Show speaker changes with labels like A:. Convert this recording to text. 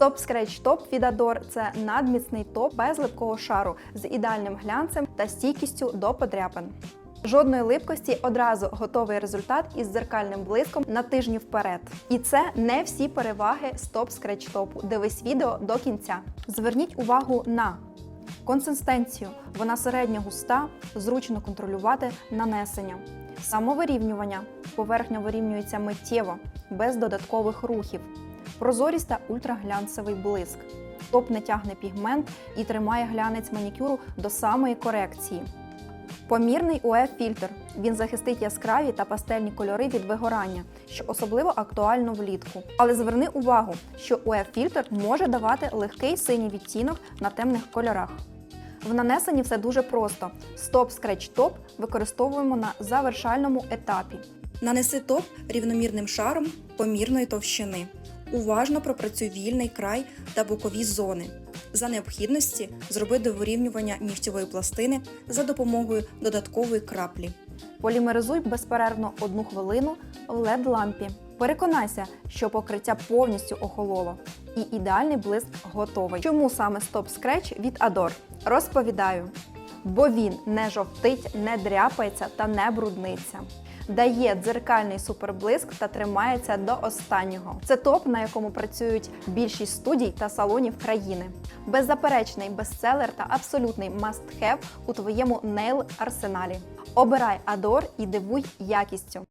A: Стоп Scratch Top від Adore – це надміцний топ без липкого шару з ідеальним глянцем та стійкістю до подряпин. Жодної липкості одразу готовий результат із дзеркальним блиском на тижні вперед. І це не всі переваги стоп Scratch Top. Дивись відео до кінця. Зверніть увагу на консистенцію. Вона середньо густа, зручно контролювати нанесення. Самовирівнювання. Поверхня вирівнюється миттєво, без додаткових рухів. Прозорість та ультраглянцевий блиск. Топ не тягне пігмент і тримає глянець манікюру до самої корекції. Помірний УЕ-фільтр. Він захистить яскраві та пастельні кольори від вигорання, що особливо актуально влітку. Але зверни увагу, що УЕ-фільтр може давати легкий синій відтінок на темних кольорах. В нанесенні все дуже просто. Стоп Scratch Top використовуємо на завершальному етапі. Нанеси топ рівномірним шаром помірної товщини. Уважно пропрацюй вільний край та бокові зони. За необхідності зроби довирівнювання нігтєвої пластини за допомогою додаткової краплі. Полімеризуй безперервно одну хвилину в led лампі. Переконайся, що покриття повністю охололо і ідеальний блиск готовий. Чому саме Stop Scratch від Adore? Розповідаю. Бо він не жовтить, не дряпається та не брудниться. Дає дзеркальний суперблиск та тримається до останнього. Це топ, на якому працюють більшість студій та салонів країни. Беззаперечний бестселер та абсолютний must-have у твоєму нейл арсеналі. Обирай Адор і дивуй якістю.